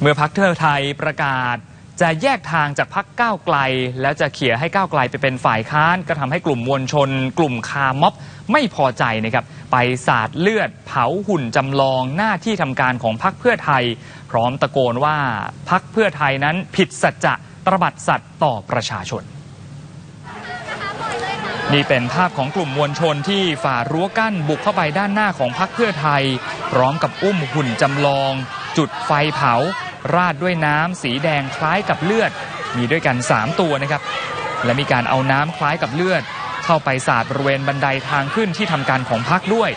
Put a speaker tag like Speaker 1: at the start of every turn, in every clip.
Speaker 1: เมื่อพักเพื่อไทยประกาศ จะแยกทางจากพักก้าวไกล แล้วจะเขี่ยให้ก้าวไกลไปเป็นฝ่ายค้าน ก็ทำให้กลุ่มมวลชน กลุ่มคาร์ม็อบไม่พอใจนะครับ ไปสาดเลือด เผาหุ่นจำลองหน้าที่ทำการของพักเพื่อไทย พร้อมตะโกนว่าพักเพื่อไทยนั้นผิดสัจจะตระบัดสัตว์ต่อประชาชนนี่เป็นภาพของกลุ่มมวลชนที่ฝ่ารั้วกั้นบุกเข้าไปด้านหน้าของพักเพื่อไทย พร้อมกับอุ้มหุ่นจำลอง จุดไฟเผา ราดด้วยน้ำสีแดงคล้ายกับเลือด มีด้วยกัน 3 ตัวนะครับ และมีการเอาน้ำคล้ายกับเลือด เข้าไปสาดบริเวณบันไดทางขึ้นที่ทำการของพักด้วย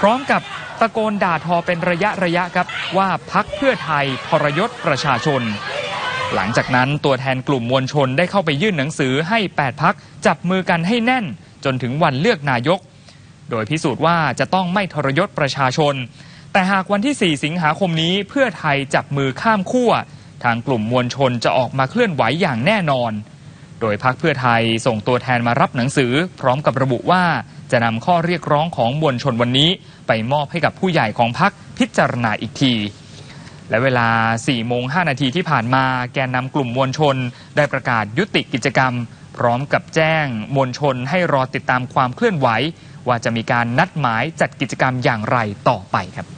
Speaker 1: พร้อมกับตะโกนด่าทอเป็นระยะระยะครับว่าพักเพื่อไทยทรยศประชาชน หลังจากนั้นตัวแทนกลุ่มมวลชนได้เข้าไปยื่นหนังสือให้ 8 พักจับมือกันให้แน่น จนถึงวันเลือกนายก โดยพิสูจน์ว่าจะต้องไม่ทรยศประชาชน แต่หากวันที่ 4 สิงหาคมนี้เพื่อไทยจับมือข้ามขั้ว ทางกลุ่มมวลชนจะออกมาเคลื่อนไหวอย่างแน่นอน โดยพักเพื่อไทยส่งตัวแทนมารับหนังสือ พร้อมกับระบุว่าจะนำข้อเรียกร้องของมวลชนวันนี้ ไปมอบให้กับผู้ใหญ่ของพักพิจารณาอีกทีและเวลา 4 โมง 5 นาทีที่ผ่านมา แกนนำกลุ่มมวลชน ได้ประกาศยุติกิจกรรม พร้อมกับแจ้ง มวลชนให้รอติดตามความเคลื่อนไหว ว่าจะมีการนัดหมายจัดกิจกรรมอย่างไรต่อไปครับ